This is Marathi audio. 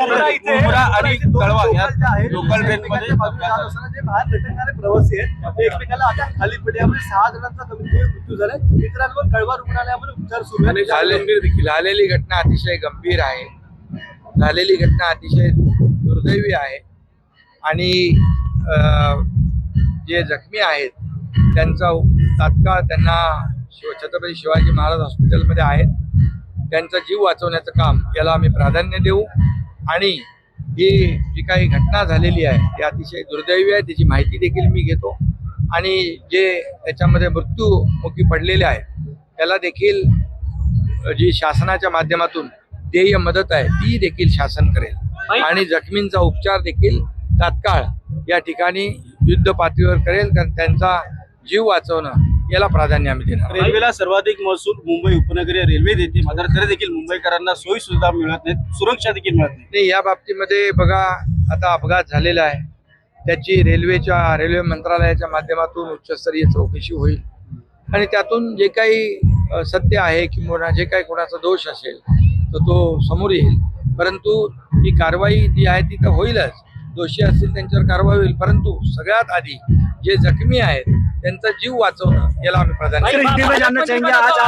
उमरा आणि तळवा या लोकल ट्रेन मध्ये जे बाहेर लटकणारे प्रवासी आहेत ते एकमेकाला आता खाली पडले. यामुळे सहा जणांचा कमीत कमी मृत्यू झालाय इतरांवर कळवा रुग्णालयामध्ये उपचार सुरू आणि आहेत झाले- झालेली घटना अतिशय गंभीर आहे. झालेली घटना अतिशय दुर्दैवी आहे. आणि जे जखमी आहेत त्यांचा तात्काळ त्यांना शिव छत्रपती शिवाजी महाराज हॉस्पिटलमध्ये आहेत. त्यांचा जीव वाचवण्याचं काम याला आम्ही प्राधान्य देऊ. आणि ही जी काही घटना झालेली आहे ती अतिशय दुर्दैवी आहे. त्याची माहिती देखील मी घेतो. आणि जे त्याच्यामध्ये मृत्यूमुखी पडलेले आहेत त्याला देखील जी शासनाच्या माध्यमातून देय मदत आहे ती देखील शासन करेल. आणि जखमींचा उपचार देखील तात्काळ या ठिकाणी युद्ध पातळीवर करेल कारण त्यांचा जीव वाचवणं याला प्राधान्य आम्ही देणार रेल्वेला सर्वाधिक महसूल मुंबई उपनगरीय रेल्वे देते. मात्र तरी देखील मुंबईकरांना सोयी सुविधा मिळत नाहीत सुरक्षा देखील मिळत नाही या बाबतीमध्ये बघा आता अपघात झालेला आहे. त्याची रेल्वेच्या रेल्वे मंत्रालयाच्या माध्यमातून उच्चस्तरीय चौकशी होईल. आणि त्यातून जे काही सत्य आहे किंवा जे काही कोणाचा दोष असेल तर तो समोर येईल. परंतु ही कारवाई जी आहे ती तर होईलच. दोषी असतील त्यांच्यावर कारवाई होईल. परंतु सगळ्यात आधी जे जखमी आहेत त्यांचा जीव वाचवणं याला आम्ही प्राधान्य